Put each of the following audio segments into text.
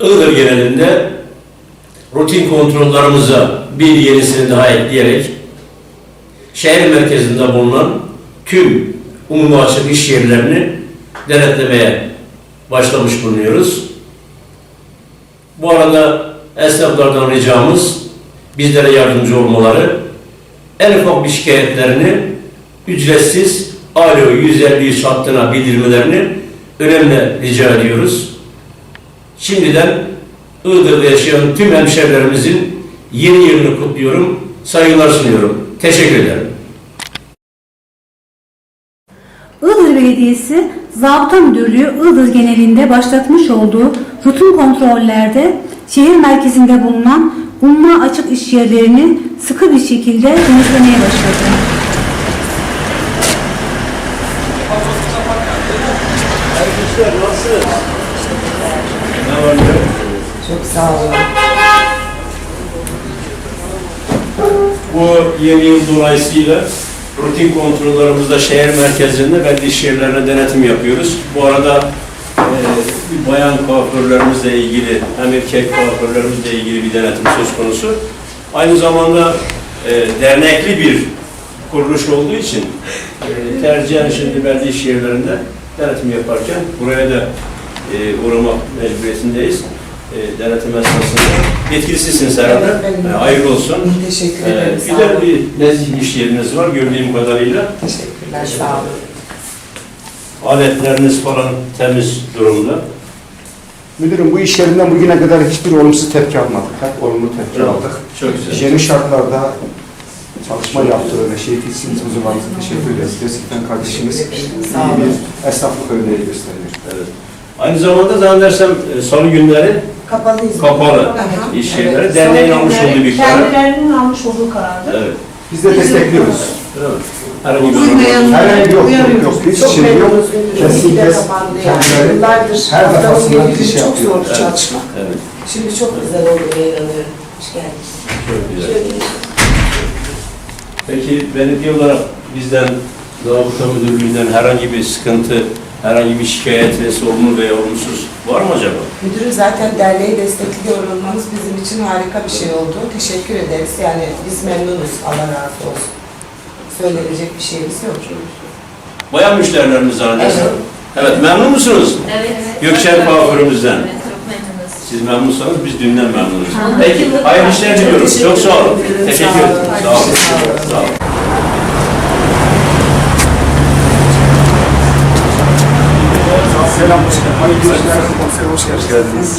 Iğdır genelinde rutin kontrollerimize bir yenisini daha ekleyerek şehir merkezinde bulunan tüm umumi açık iş yerlerini denetlemeye başlamış bulunuyoruz. Bu arada esnaflardan ricamız bizlere yardımcı olmaları, en ufak bir şikayetlerini ücretsiz Alo 153 hattına bildirmelerini önemli rica ediyoruz. Şimdiden Iğdır'da yaşayan tüm hemşehrilerimizin yeni yılını kutluyorum, saygılar sunuyorum. Teşekkür ederim. Iğdır Belediyesi Zabıta Müdürlüğü Iğdır genelinde başlatmış olduğu rutin kontrollerde şehir merkezinde bulunan umma açık iş yerlerini sıkı bir şekilde denetlemeye başladı. Çok sağ olun. Bu yeni yıl dolayısıyla rutin kontrollerimizde şehir merkezinde belli iş yerlerine denetim yapıyoruz. Bu arada e, bayan kuaförlerimizle ilgili hem erkek kuaförlerimizle ilgili bir denetim söz konusu. Aynı zamanda e, dernekli bir kuruluş olduğu için e, tercihen şimdi belli iş yerlerinde denetim yaparken buraya da e, uğramak mecburiyetindeyiz. E, denetim esnasında. Yetkilisisiniz herhalde. E, hayırlı olsun. Teşekkür ederim. Sağ güzel olun. bir nezih iş yeriniz var gördüğüm kadarıyla. Teşekkürler. Sağ olun. Aletleriniz falan temiz durumda. Müdürüm bu iş yerinden bugüne kadar hiçbir olumsuz tepki almadık. Hep olumlu tepki aldık. Çok güzel. Yeni şartlarda çalışma yaptığı ve şehit için huzurlarınıza teşekkür ederiz. Gerçekten kardeşimiz Sağ iyi olun. bir esnaflık örneği gösteriyor. Evet. Aynı zamanda zannedersem e, salı günleri Kapalıyız. kapalı Aha, iş evet. yerleri. Derneğin Son almış olduğu bir karar. Kendilerinin almış olduğu karardır. Evet. Biz de destekliyoruz. Öyle mi? Herhangi bir Uymayan- Herhangi yok, yok, Uyarıyoruz. yok. Hiç Çok şey yok. memnunuz. Ünlü Kesinlikle de kapandı yani. kendileri Yıllardır her haftanın defasında bir şey günü çok yapıyor. zordu Evet. çalışmak. Evet. Şimdi çok güzel olduğuna inanıyorum. Hoş geldiniz. Çok güzel. Şöyle Peki belediye olarak bizden Zabıta Müdürlüğü'nden herhangi bir sıkıntı, herhangi bir şikayet vesaire olumlu veya olumsuz var mı acaba? Müdürüm zaten derneği destekliyor olmanız bizim için harika bir şey oldu. Teşekkür ederiz. Yani biz memnunuz. Allah razı olsun. Söylenecek bir şeyimiz yok. Bayan müşterilerimiz zannedersem. Evet. Evet, memnun musunuz? Evet. Gökçen kuaförümüzden. Evet, çok memnunuz. Siz memnunsanız biz dünden memnunuz. Peki, hayırlı işler diliyorum. Çok sağ olun. ederim. Teşekkür Sağ olun. ederim. Sağ olun. Sağ olun. Sağ olun. Selam başkanım.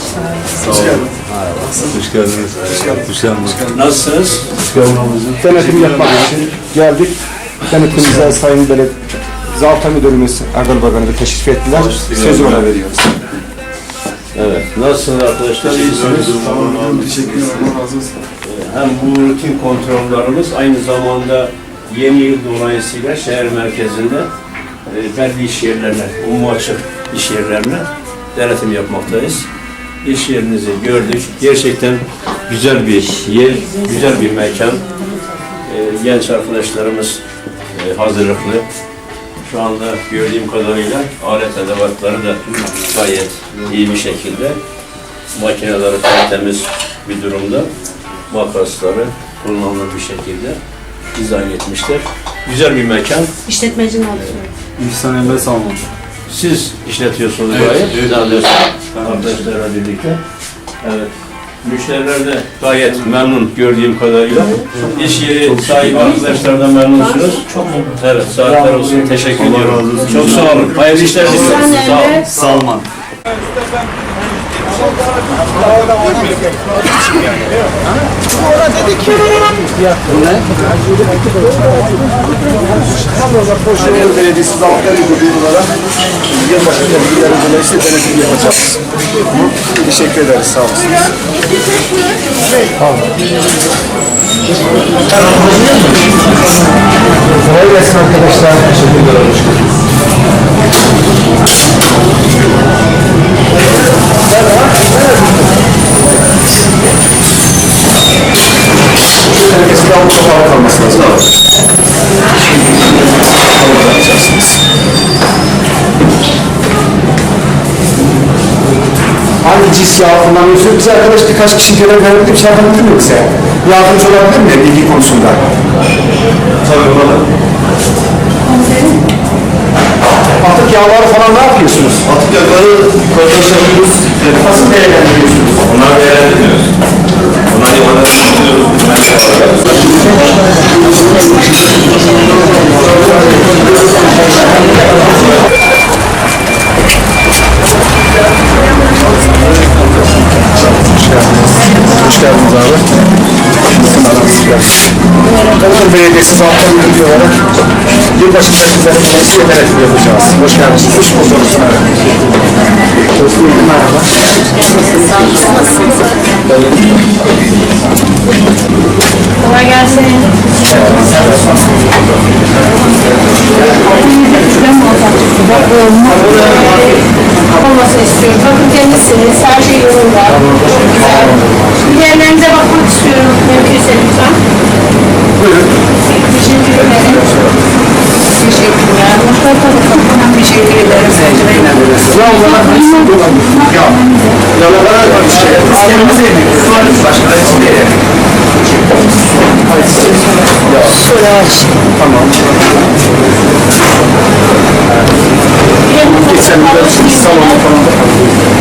Hayırlı işler. Komiserim hoş geldiniz. Hoş geldiniz. Hoş geldiniz. Hoş geldiniz. Nasılsınız? Denetim yapmak için geldik. Denetimimize Sayın Beled Zabıta Müdürümüz Erdal Bakanı da teşrif ettiler. Sözü ona veriyoruz. Evet. Nasılsınız arkadaşlar? İyisiniz. Teşekkür ederim. Razı olsun. Hem bu rutin kontrollerimiz aynı zamanda yeni yıl dolayısıyla şehir merkezinde e, belli iş yerlerine, umum açık iş yerlerine denetim yapmaktayız. İş yerinizi gördük. Gerçekten güzel bir yer, güzel bir mekan. E, genç arkadaşlarımız e, hazırlıklı. Şu anda gördüğüm kadarıyla alet edevatları da gayet iyi bir şekilde. Makineleri tertemiz bir durumda. Makasları kullanılır bir şekilde dizayn etmişler. Güzel bir mekan. İşletmecinin adı. İhsan Emre Salman. Siz işletiyorsunuz Evet, gayet. evet. Zannedersem arkadaşlarla birlikte. Evet. Müşteriler de gayet memnun gördüğüm kadarıyla. İş yeri sahibi arkadaşlardan memnunsunuz. Çok memnun. Evet, saatler olsun. Teşekkür ediyorum. Çok sağ olun. Hayırlı işler diliyorum. Sağ olun. Salman. Kocaeli Belediyesi Zabıta Müdürlüğü olarak yılbaşı tedbirleri dolayısıyla denetim yapacağız. Teşekkür ederiz. Sağ olasınız. Kolay gelsin arkadaşlar. Teşekkür ederim. Cins yağ kullanıyorsunuz? Biz arkadaş birkaç kişi görev verebilir, bir şey yapabilir mi bize? Yardımcı olabilir mi bilgi konusunda? Iğdır Belediyesi Zabıta Müdürlüğü olarak yılbaşı konusunda denetim yapacağız. Hoş geldiniz. Hoş bulduk. Merhaba. Kolay gelsin. Olmasını istiyorum. Bakın temizsiniz. Her şey yolunda. Güzel. Diğerlerinize bakmak istiyorum. Mümkünse lütfen. Buyurun. Teşekkür ederim. Teşekkürler. Teşekkür ederim. Yağlar Ya. Yağlar var işte. Biz kendimiz yemek. Başka da hiçbir yere. Tamam. Geçen bir salonda falan